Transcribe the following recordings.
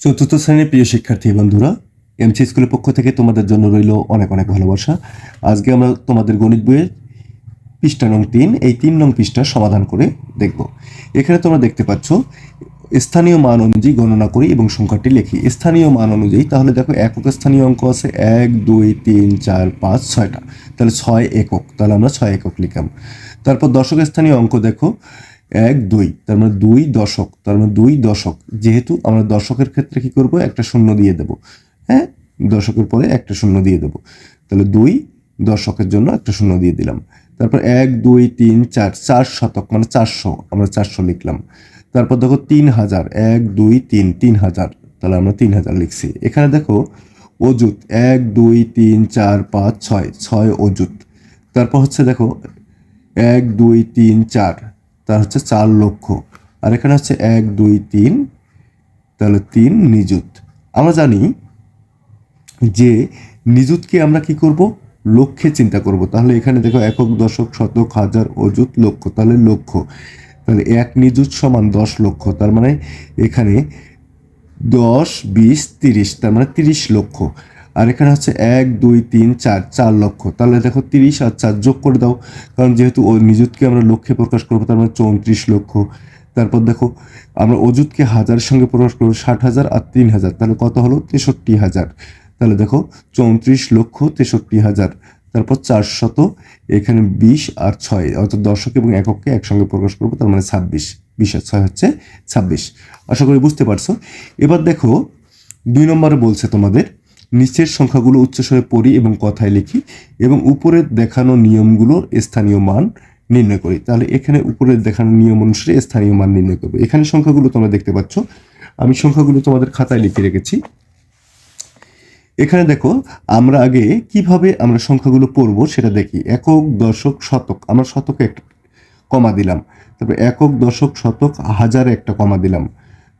চতুর্থ শ্রেণির প্রিয় শিক্ষার্থী বন্ধুরা এমসি স্কুলের পক্ষ থেকে তোমাদের জন্য রইল অনেক অনেক ভালোবাসা। আজকে আমরা তোমাদের গণিত বইয়ের পৃষ্ঠা নং তিন, এই তিন নং পৃষ্ঠা সমাধান করে দেখব। এখানে তোমরা দেখতে পাচ্ছ, স্থানীয় মান অনুযায়ী গণনা করি এবং সংখ্যাটি লিখি। স্থানীয় মান অনুযায়ী, তাহলে দেখো একক স্থানীয় অঙ্ক আছে এক, দুই, তিন, চার, পাঁচ, ছয়টা। তাহলে ছয় একক, তাহলে আমরা ছয় একক লিখলাম। তারপর দশক স্থানীয় অঙ্ক দেখো। এক, দুই। তার মানে দুই দশক। তার মানে দুই দশক। যেহেতু আমরা দশকের ক্ষেত্রে কি করব? একটা শূন্য দিয়ে দেব। হ্যাঁ? দশকের পরে একটা শূন্য দিয়ে দেব। তাহলে দুই দশকের জন্য একটা শূন্য দিয়ে দিলাম। তারপর এক, দুই, তিন, চার চার শতক মানে চারশো। আমরা চারশো লিখলাম। তারপর দেখো তিন হাজার। এক, দুই, তিন তিন হাজার। তাহলে আমরা তিন হাজার লিখছি। এখানে দেখো অজুত এক, দুই, তিন, চার, পাঁচ, ছয়। ছয় অজুত তারপর হচ্ছে দেখো এক, দুই, তিন, চার। তার হচ্ছে চার লক্ষ। আর এখানে হচ্ছে এক, দুই, তিন, তাহলে তিন নিযুত। আমরা জানি যে নিযুতকে আমরা কি করব? লক্ষ্যে চিন্তা করব। তাহলে এখানে দেখো একক, দশক, শতক, হাজার, অযুত, লক্ষ। তাহলে লক্ষ। তাহলে এক নিযুত সমান দশ লক্ষ। তার মানে এখানে দশ, বিশ, তিরিশ। তার মানে তিরিশ লক্ষ। আর এখানে হচ্ছে এক, দুই, তিন, চার চার লক্ষ। তাহলে দেখো তিরিশ আর চার যোগ করে দাও, কারণ যেহেতু নিযুতকে আমরা লক্ষ্যে প্রকাশ করব, তার মানে চৌত্রিশ লক্ষ। তারপর দেখো, আমরা অযুতকে হাজারের সঙ্গে প্রকাশ করব, ষাট হাজার আর তিন হাজার। তাহলে কত হলো? তেষট্টি হাজার। তাহলে দেখো, চৌত্রিশ লক্ষ তেষট্টি হাজার। তারপর চারশত এখানে বিশ আর ছয়, অর্থাৎ দশক এবং একককে একসঙ্গে প্রকাশ করব, তার মানে ছাব্বিশ। বিশ আর ছয় হচ্ছে ছাব্বিশ। আশা করি বুঝতে পারছ। এবার দেখো, দুই নম্বরে বলছে তোমাদের নিচের সংখ্যাগুলো উচ্চস্বরে পড়ি এবং কথায় লিখি এবং উপরে দেখানো নিয়মগুলোর স্থানীয় মান নির্ণয় করি। তাহলে এখানে উপরে দেখানো নিয়ম অনুসারে স্থানীয় মান নির্ণয় করব। এখানে সংখ্যাগুলো তোমরা দেখতে পাচ্ছ। আমি সংখ্যাগুলো তোমাদের খাতায় লিখে রেখেছি। এখানে দেখো, আমরা আগে কীভাবে আমরা সংখ্যাগুলো পড়ব সেটা দেখি। একক, দশক, শতক। আমরা শতকে একটা কমা দিলাম। তারপর একক, দশক, শতক, হাজারে একটা কমা দিলাম।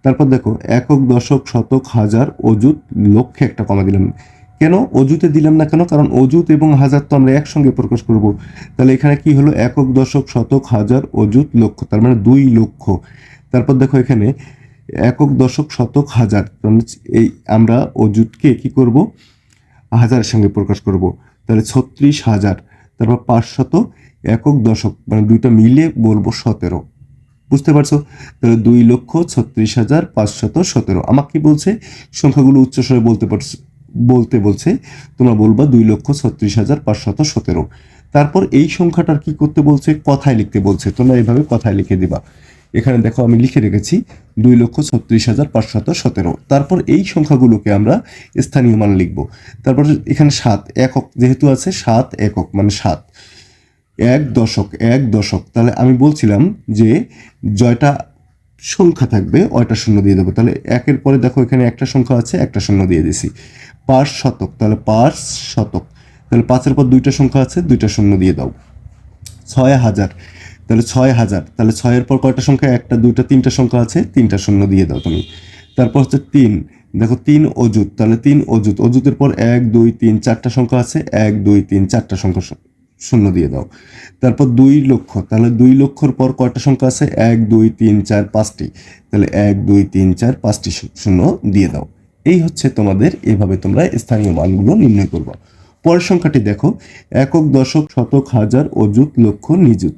তারপর দেখো, একক, দশক, শতক, হাজার অজুত লক্ষ্যে একটা কমা দিলাম। কেন? অজুতে দিলাম না কেন? কারণ অজুত এবং হাজার তো আমরা একসঙ্গে প্রকাশ করব। তাহলে এখানে কি হলো? একক, দশক, শতক, হাজার অজুত লক্ষ তার মানে দুই লক্ষ তারপর দেখো এখানে, একক, দশক, শতক, হাজার মানে এই আমরা অজুতকে কি করব? হাজারের সঙ্গে প্রকাশ করব। তাহলে ছত্রিশ হাজার, তারপর পাঁচশত একক, দশক মানে দুইটা মিলে বলব সতেরো। বুঝতে পারছ? তাহলে দুই লক্ষ ছত্রিশ হাজার পাঁচশত সতেরো। আমাকে বলছে? সংখ্যাগুলো উচ্চস্বরে বলতে পারছে বলতে বলছে, তোমরা বলবা দুই লক্ষ ছত্রিশ হাজার পাঁচশত সতেরো। তারপর এই সংখ্যাটার কি করতে বলছে? কথায় লিখতে বলছে। তোমরা এইভাবে কথায় লিখে দিবা। এখানে দেখো, আমি লিখে রেখেছি, দুই লক্ষ ছত্রিশ হাজার পাঁচশত সতেরো। তারপর এই সংখ্যাগুলোকে আমরা স্থানীয় মান লিখব। তারপর এখানে সাত একক যেহেতু আছে, সাত একক মানে সাত। এক দশক এক দশক। তাহলে আমি বলছিলাম যে জয়টা সংখ্যা থাকবে ওয়টা শূন্য দিয়ে দেবো। তাহলে একের পরে দেখো এখানে একটা সংখ্যা আছে, একটা শূন্য দিয়ে দিছি। পাঁচ শতক, তাহলে পাঁচ শতক। তাহলে পাঁচের পর দুইটা সংখ্যা আছে, দুইটা শূন্য দিয়ে দাও। ছয় হাজার, তাহলে ছয় হাজার। তাহলে ছয়ের পর কয়টা সংখ্যা? একটা, দুইটা, তিনটা সংখ্যা আছে, তিনটা শূন্য দিয়ে দাও তুমি। তারপর হচ্ছে তিন। দেখো তিন অজুত তাহলে তিন অজুত অজুতের পর এক, দুই, তিন, চারটা সংখ্যা আছে, এক, দুই, তিন, চারটা সংখ্যা শূন্য দিয়ে দাও। তারপর দুই লক্ষ, তাহলে দুই লক্ষর পর কয়টা সংখ্যা আছে? এক, দুই, তিন, চার, পাঁচটি। তাহলে এক, দুই, তিন, চার, পাঁচটি শূন্য দিয়ে দাও। এই হচ্ছে তোমাদের, এভাবে তোমরা স্থানীয় মানগুলো নির্ণয় করবে। পরের সংখ্যাটি দেখো, একক, দশক, শতক, হাজার, অযুত, লক্ষ, নিযুত।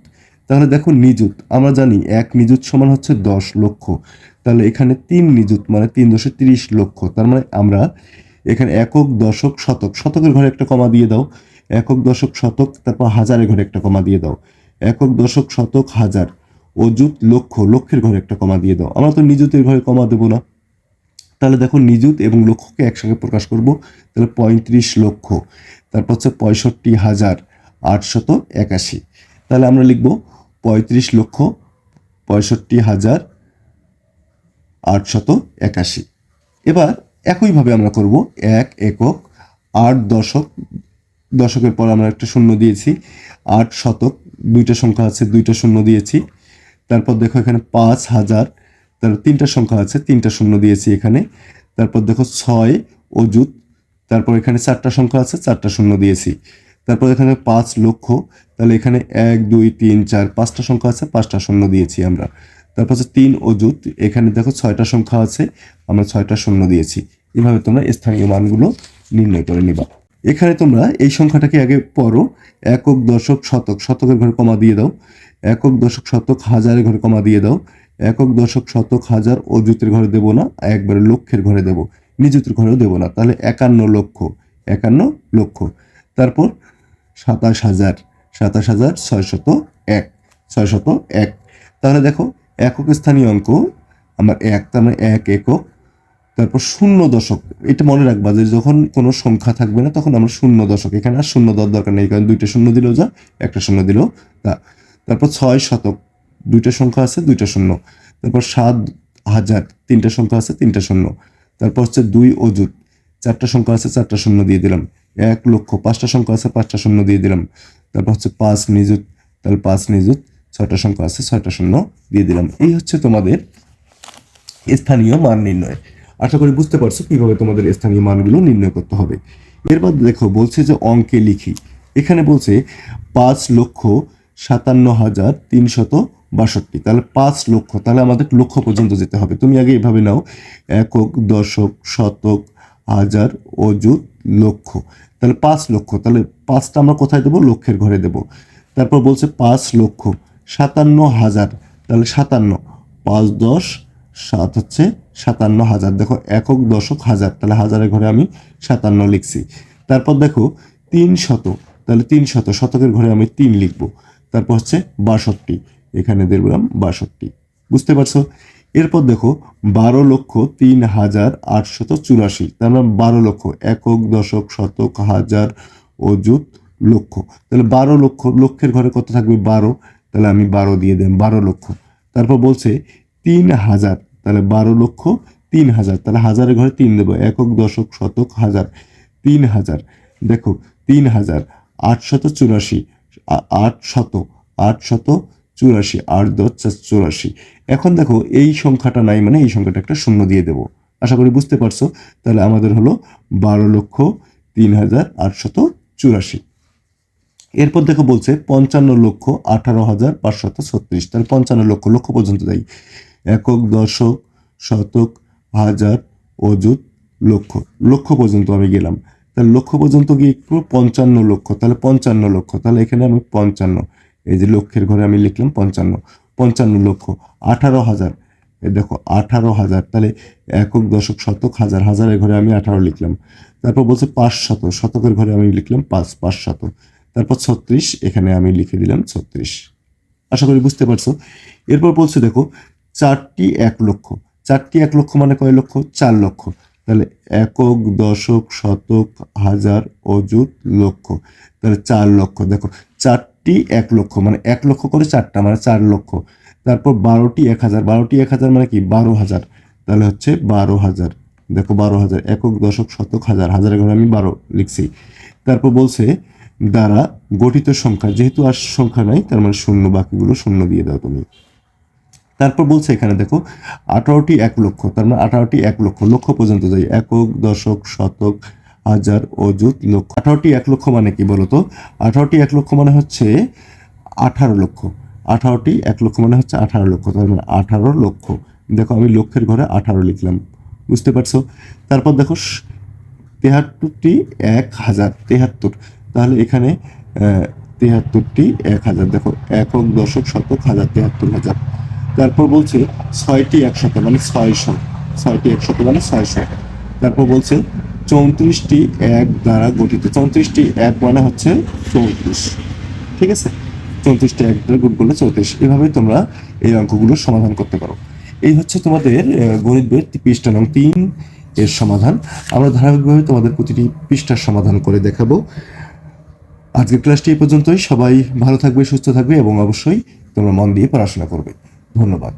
তাহলে দেখো, নিযুত, আমরা জানি এক নিযুত সমান হচ্ছে দশ লক্ষ। তাহলে এখানে তিন নিযুত মানে তিন দশে তিরিশ লক্ষ। তার মানে আমরা এখানে একক, দশক, শতক, শতকের ঘরে একটা কমা দিয়ে দাও। একক দশক শতক, তারপর হাজারের ঘরে একটা কমা দিয়ে দাও। একক দশক শতক, হাজার। অযুত লক্ষ, লক্ষের ঘরে একটা কমা দিয়ে দাও। আমরা তো নিযুতের ঘরে কমা দেবো না। তাহলে দেখো নিযুত এবং লক্ষকে একসঙ্গে প্রকাশ করব। তাহলে পঁয়ত্রিশ লক্ষ, তারপর হচ্ছে পঁয়ষট্টি হাজার আটশত একাশি। তাহলে আমরা লিখব পঁয়ত্রিশ লক্ষ, পঁয়ষট্টি হাজার আটশত একাশি। এবার একইভাবে আমরা করব এক একক আট দশক দশকের পর আমরা একটা শূন্য দিয়েছি। আট শতক, দুইটা সংখ্যা আছে, দুইটা শূন্য দিয়েছি। তারপর দেখো এখানে পাঁচ হাজার তার তিনটা সংখ্যা আছে, তিনটা শূন্য দিয়েছি এখানে। তারপর দেখো ছয় অজুত তারপর এখানে চারটা সংখ্যা আছে, চারটা শূন্য দিয়েছি। তারপর এখানে পাঁচ লক্ষ, তাহলে এখানে এক, দুই, তিন, চার, পাঁচটা সংখ্যা আছে, পাঁচটা শূন্য দিয়েছি আমরা। তারপর হচ্ছে তিন অজুত এখানে দেখো ছয়টা সংখ্যা আছে, আমরা ছয়টা শূন্য দিয়েছি। এভাবে তোমরা স্থানীয় মানগুলো নির্ণয় করে নিবা। এখানে তোমরা এই সংখ্যাটাকে আগে পড়ো। একক, দশক, শতক। শতকের ঘরে কমা দিয়ে দাও। একক, দশক, শতক, হাজারের ঘরে কমা দিয়ে দাও। একক, দশক, শতক, হাজার অজুতের ঘরে দেবো না, একবারে লক্ষের ঘরে দেবো। নিযুতের ঘরেও দেবো না। তাহলে একান্ন লক্ষ একান্ন লক্ষ। তারপর সাতাশ হাজার সাতাশ হাজার ছয়শত এক ছয়শত এক। তাহলে দেখো, একক স্থানীয় অঙ্ক, আমার এক, তার মানে এক একক। তারপর শূন্য দশক, এটা মনে রাখবা যে যখন কোনো সংখ্যা থাকবে না, তখন আমরা শূন্য দশক, এখানে আর শূন্য দেওয়ার দরকার নেই, কারণ দুইটা শূন্য দিলেও যা, একটা শূন্য দিলেও তা। তারপর ছয় শতক, দুইটা সংখ্যা আছে, দুইটা শূন্য। তারপর সাত হাজার, তিনটা সংখ্যা আছে, তিনটা শূন্য। তারপর হচ্ছে দুই অজুত চারটা সংখ্যা আছে, চারটা শূন্য দিয়ে দিলাম। এক লক্ষ, পাঁচটা সংখ্যা আছে, পাঁচটা শূন্য দিয়ে দিলাম। তারপর হচ্ছে পাঁচ নিযুত, তাহলে পাঁচ নিযুত, ছয়টা সংখ্যা আছে, ছয়টা শূন্য দিয়ে দিলাম। এই হচ্ছে তোমাদের স্থানীয় মান নির্ণয়। আশা করি বুঝতে পারছ কীভাবে তোমাদের স্থানীয় মানগুলো নির্ণয় করতে হবে। এরপর দেখো, বলছে যে অঙ্কে লিখি। এখানে বলছে পাঁচ লক্ষ সাতান্ন হাজার তিনশত বাষট্টি। তাহলে পাঁচ লক্ষ, তাহলে আমাদের লক্ষ পর্যন্ত যেতে হবে। তুমি আগে এভাবে নাও, একক, দশক, শতক, হাজার, অযুত, লক্ষ। তাহলে পাঁচ লক্ষ, তাহলে পাঁচটা আমরা কোথায় দেবো? লক্ষের ঘরে দেব। তারপর বলছে পাঁচ লক্ষ সাতান্ন হাজার, তাহলে সাতান্ন। পাঁচ দশ সাত হচ্ছে সাতান্ন হাজার। দেখো, একক দশক হাজার। তাহলে হাজারের ঘরে আমি সাতান্ন লিখছি। তারপর দেখো, তিন শত। তাহলে তিন শত। শতকের ঘরে আমি তিন লিখব। তারপর হচ্ছে বাষট্টি। এখানে দেখলাম বাষট্টি। বুঝতে পারছ? এরপর দেখো, বারো লক্ষ তিন হাজার আটশত চুরাশি। তার মানে বারো লক্ষ। একক দশক, শতক, হাজার, অযুত লক্ষ। তাহলে বারো লক্ষ। লক্ষের ঘরে কত থাকবে? বারো। তাহলে আমি বারো দিয়ে দেন বারো লক্ষ। তারপর বলছে, তিন হাজার। তাহলে বারো লক্ষ তিন হাজার। তাহলে হাজারের ঘরে তিন দেবো, একক, দশক, শতক, হাজার। তিন হাজার। দেখো, তিন হাজার আটশত চুরাশি আট শত আট শত চুরাশি, আট দশ চার চুরাশি। এখন দেখো, এই সংখ্যাটা নাই মানে এই সংখ্যাটা একটা শূন্য দিয়ে দেবো। আশা করি বুঝতে পারছ? তাহলে আমাদের হলো বারো লক্ষ তিন হাজার আটশত চুরাশি। এরপর দেখো বলছে, পঞ্চান্ন লক্ষ আঠারো হাজার পাঁচশত ছত্রিশ। তাহলে পঞ্চান্ন লক্ষ লক্ষ পর্যন্ত যাই। একক দশক, শতক, হাজার, অযুত, লক্ষ। লক্ষ পর্যন্ত আমি গেলাম। তাহলে লক্ষ পর্যন্ত গিয়ে একটু পঞ্চান্ন লক্ষ? তাহলে পঞ্চান্ন লক্ষ। তাহলে এখানে আমি পঞ্চান্ন। এই যে লক্ষের ঘরে আমি লিখলাম পঞ্চান্ন। পঞ্চান্ন লক্ষ, আঠারো হাজার। দেখো, আঠারো হাজার। তাহলে একক দশক, শতক, হাজার। হাজারের ঘরে আমি আঠারো লিখলাম। তারপর বলছে পাঁচ শত শতকের ঘরে আমি লিখলাম পাঁচ পাঁচ শত তারপর ছত্রিশ, এখানে আমি লিখে দিলাম ছত্রিশ। আশা করি বুঝতে পারছ? এরপর বলছে দেখো চারটি এক লক্ষ। চারটি এক লক্ষ মানে কয় লক্ষ? চার লক্ষ। তাহলে একক, দশক, শতক, হাজার, অযুত, লক্ষ। তাহলে চার লক্ষ। দেখো, চারটি এক লক্ষ মানে এক লক্ষ করে চারটা মানে চার লক্ষ। তারপর বারোটি এক হাজার। বারোটি এক হাজার মানে কি? বারো হাজার। তাহলে হচ্ছে বারো হাজার। দেখো, বারো হাজার। একক, দশক, শতক, হাজার। হাজারের ঘরে আমি বারো লিখছি। তারপর বলছে, দ্বারা গঠিত সংখ্যা। যেহেতু আর সংখ্যা নাই, তার মানে শূন্য, বাকিগুলো শূন্য দিয়ে দাও তুমি। তারপর বলছে এখানে দেখো, আঠারোটি এক লক্ষ, তার মানে আঠারোটি এক লক্ষ লক্ষ পর্যন্ত যাই একক, দশক, শতক, হাজার, অযুত, লক্ষ। আঠারোটি এক লক্ষ মানে কি বলতো? আঠারোটি এক লক্ষ মানে হচ্ছে আঠারো লক্ষ। আঠারোটি এক লক্ষ মানে হচ্ছে আঠারো লক্ষ, তার মানে আঠারো লক্ষ। দেখো, আমি লক্ষের ঘরে আঠারো লিখলাম। বুঝতে পারছ? তারপর দেখো তেহাত্তরটি এক হাজার, তেহাত্তর। তাহলে এখানে তেহাত্তরটি এক হাজার। দেখো, একক, দশক, শতক, হাজার, তেহাত্তর হাজার। তারপর বলছে ছয়টি একশত মানে ছয়শো, ছয়টি একশত মানে ছয়শো। তারপর বলছে চৌত্রিশটি এক দ্বারা গঠিত। চৌত্রিশটি এক মানে হচ্ছে চৌত্রিশ। ঠিক আছে? চৌত্রিশটি এক দ্বারা গুণ করলে চৌত্রিশ। এভাবে তোমরা এই অঙ্কগুলো সমাধান করতে পারো। এই হচ্ছে তোমাদের গণিত বইয়ের পৃষ্ঠা নং তিন এর সমাধান। আমরা ধারাবাহিকভাবে তোমাদের প্রতিটি পৃষ্ঠার সমাধান করে দেখাবো। আজকের ক্লাসটি এই পর্যন্তই। সবাই ভালো থাকবে, সুস্থ থাকবে এবং অবশ্যই তোমরা মন দিয়ে পড়াশোনা করবে। ধন্যবাদ।